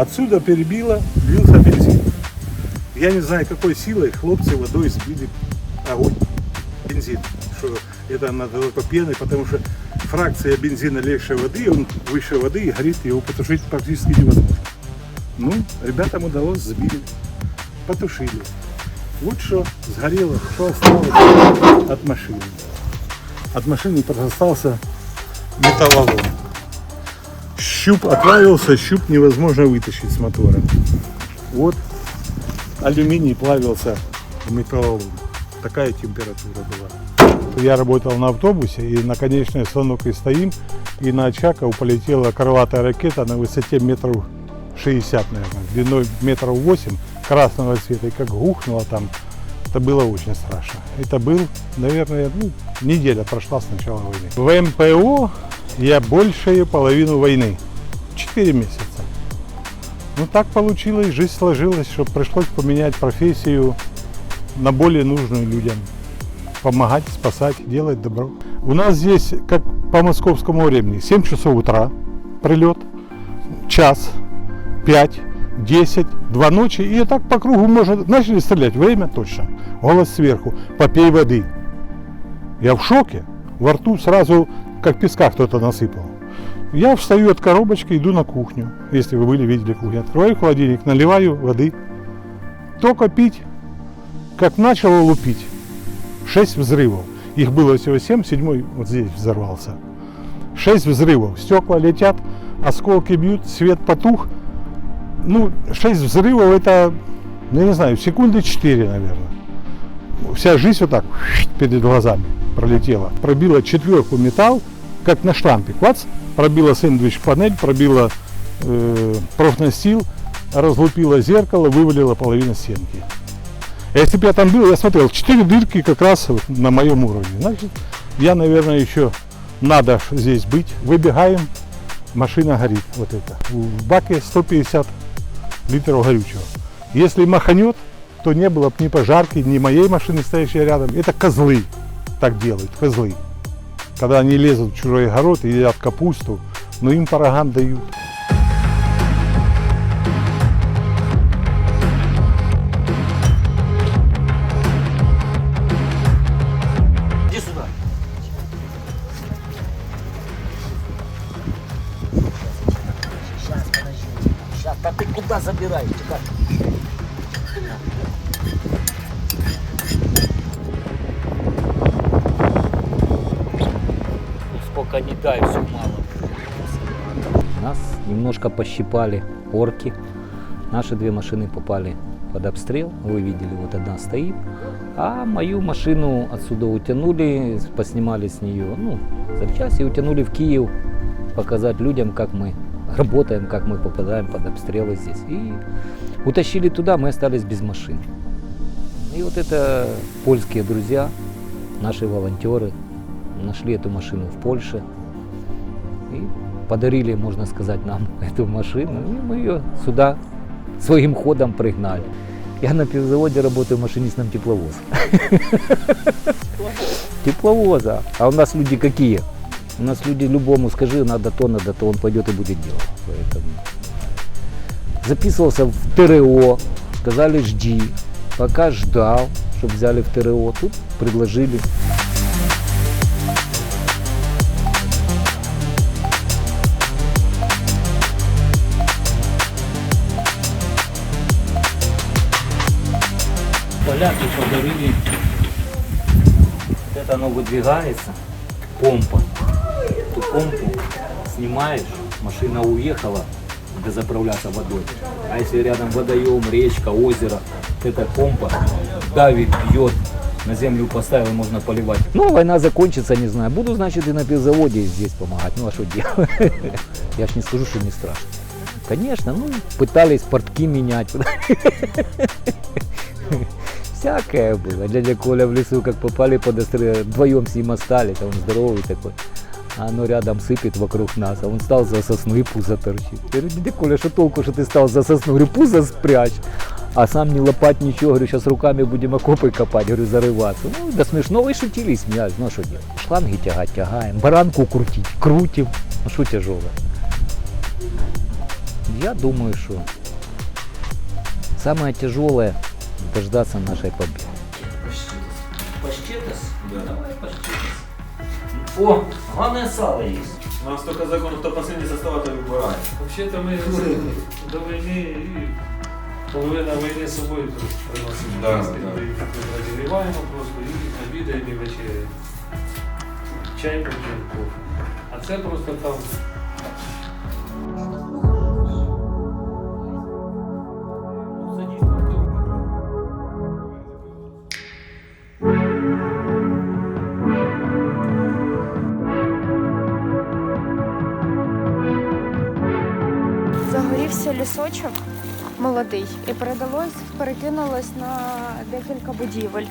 Отсюда перебило, лился бензин. Я не знаю, какой силой хлопцы водой сбили огонь, бензин. Что это надо только пеной, потому что фракция бензина легче воды, он выше воды и горит, его потушить практически невозможно. Ну, ребятам удалось, сбили, потушили. Вот что сгорело, что осталось от машины. От машины просто остался металлолом. Щуп отвалился, щуп невозможно вытащить с мотора. Вот алюминий плавился в металлолом. Такая температура была. Я работал на автобусе и на конечной остановке стоим, и на Очаков полетела крылатая ракета на высоте метров 60, наверное, длиной метров 8, красного цвета, и как гухнуло там, это было очень страшно. Это был, наверное, ну, неделя прошла с начала войны. В МПО я большую половину войны. Четыре месяца. Ну так получилось, жизнь сложилась, что пришлось поменять профессию на более нужную людям. Помогать, спасать, делать добро. У нас здесь, как по московскому времени, 7 часов утра прилет, час, 5, 10, 2 ночи, и так по кругу можно... Начали стрелять, время точно. Голос сверху, попей воды. Я в шоке. Во рту сразу как песка кто-то насыпал. Я встаю от коробочки, иду на кухню. Если вы были, видели кухню. Открываю холодильник, наливаю воды. Только пить. Как начало лупить. Шесть взрывов. Их было всего семь, седьмой вот здесь взорвался. Шесть взрывов. Стекла летят, осколки бьют, свет потух. Ну, шесть взрывов это, ну, я не знаю, секунды четыре, наверное. Вся жизнь вот так перед глазами пролетела. Пробила четверку металл, как на штампе. Клац, пробила сэндвич панель, пробила э, профнастил, разлупила зеркало, вывалила половину стенки. Если бы я там был, я смотрел, четыре дырки как раз на моем уровне. Значит, я, наверное, еще надо здесь быть. Выбегаем, машина горит. Вот это. В баке 150 литров горючего. Если маханет, то не было бы ни пожарки, ни моей машины, стоящей рядом. Это козлы так делают, козлы. Когда они лезут в чужой огород и едят капусту, но им параган дают. Иди сюда. Ты куда забираешь? Ну, Сколько не дай, все мало. Нас немножко пощипали орки. Наши две машины попали под обстрел. Вы видели, вот одна стоит. А мою машину отсюда утянули, поснимали с нее, ну, запчасти утянули в Киев, показать людям, как мы работаем, как мы попадаем под обстрелы здесь. И утащили туда, мы остались без машин. И вот это польские друзья, наши волонтеры, нашли эту машину в Польше и подарили, можно сказать, нам эту машину. И мы ее сюда своим ходом пригнали. Я на пивзаводе работаю машинистом тепловоза. Тепловоза. А у нас люди какие? У нас люди любому скажи, надо то, надо то, он пойдет и будет делать. Поэтому записывался в ТРО, сказали жди. Пока ждал, чтобы взяли в ТРО, тут предложили. Поляки подарили. Вот это оно выдвигается, помпа. Эту помпу снимаешь, машина уехала, дозаправляться водой. А если рядом водоем, речка, озеро, эта помпа давит, бьет, на землю поставил, можно поливать. Ну, война закончится, не знаю. Буду, значит, и на пивзаводе здесь помогать. Ну, а что делать? Я ж не скажу, что не страшно. Конечно, ну, пытались портки менять. Всякое было. Дядя Коля в лесу, как попали под обстрел, вдвоем с ним остались, а он здоровый такой. А оно рядом сыпет вокруг нас, а он стал за сосну и пузо торчит. Я говорю, дядя Коля, что толку, что ты стал за сосну? Говорю, пузо спрячь. А сам не лопать ничего, говорю, сейчас руками будем окопы копать, говорю, зарываться. Ну, да смешно, и шутили, и смеялись, ну а что делать? Шланги тягать, тягаем, баранку крутить, крутим, ну что тяжелое. Я думаю, что самое тяжелое дождаться нашей победы. Паштетес? Да. Давай паштетес. О, главное сало есть. У нас только закон, кто последний состав, то выбирает. Вообще-то ми до війни і половина війни з собою тут приносимо. Да, да. Їх просто і обідаємо і вечеряємо. Чай поп'ємо кофе. А це просто там Загорівся лісочок молодий і передалось, перекинулось на декілька будівель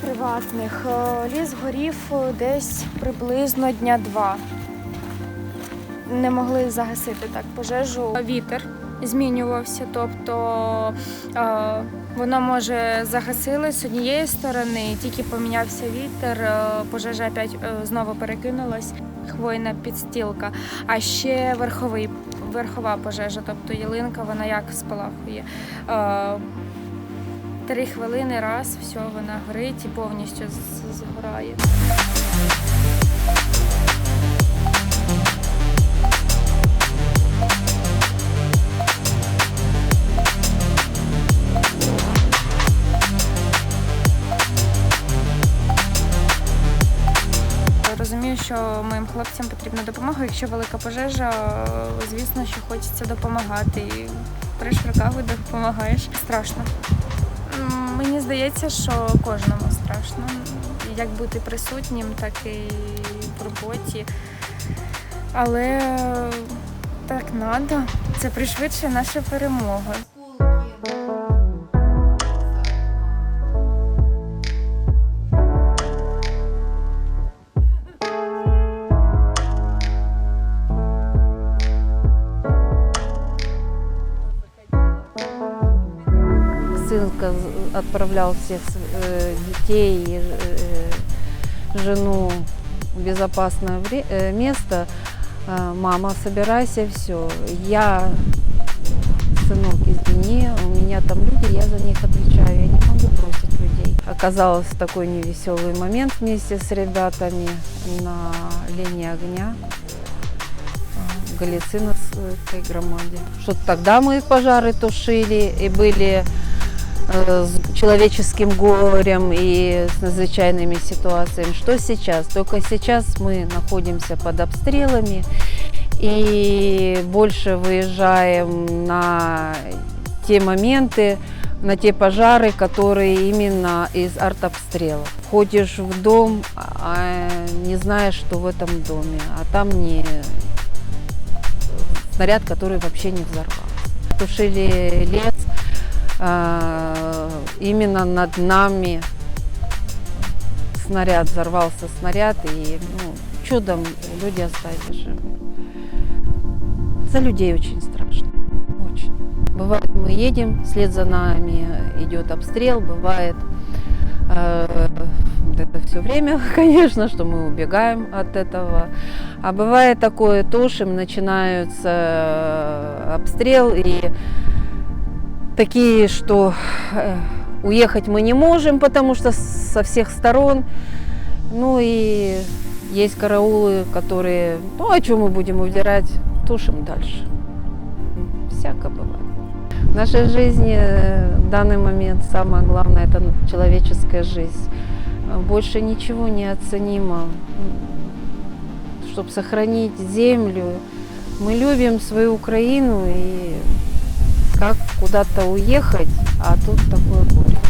приватних. Е, Ліс горів е, десь приблизно дня два. Не могли загасити так пожежу. Вітер змінювався, тобто е, воно може загасили з однієї сторони, тільки помінявся вітер, пожежа опять знову перекинулась, хвойна підстілка, а ще верховий верхова пожежа, тобто ялинка, вона як спалахує. Е, Три хвилини раз, все, вона горить і повністю згорає. Що моїм хлопцям потрібна допомога. Якщо велика пожежа, звісно, що хочеться допомагати. І при швидках допомагаєш. Страшно. Мені здається, що кожному страшно. Як бути присутнім, так і в роботі. Але так треба. Це пришвидшує нашу перемогу. Отправлял всех э, детей и э, жену в безопасное э, место. А, Мама, собирайся, все. Я, сынок, извини, у меня там люди, я за них отвечаю, я не могу бросить людей. Оказалось такой невеселый момент вместе с ребятами на линии огня. а, в Галициновской громаде. Что тогда мы пожары тушили и были с человеческим горем и с надзвычайными ситуациями. Что сейчас? Только сейчас мы находимся под обстрелами и больше выезжаем на те моменты, на те пожары, которые именно из артобстрела. Ходишь в дом, а не знаешь, что в этом доме, а там не снаряд, который вообще не взорвался. Тушили лес, а, именно над нами снаряд, взорвался снаряд, и ну, чудом люди остались живы. За людей очень страшно, очень. Бывает, мы едем, вслед за нами идет обстрел, бывает, э, это все время, конечно, что мы убегаем от этого. А бывает такое, тушим, начинаются э, обстрел, и такие, что э, уехать мы не можем, потому что со всех сторон. Ну и есть караулы, которые, ну а что мы будем удирать, тушим дальше. Всяко бывает. В нашей жизни э, в данный момент самое главное это человеческая жизнь. Больше ничего не оценимо. Чтобы сохранить землю, мы любим свою Украину и как куда-то уехать, а тут такое горе.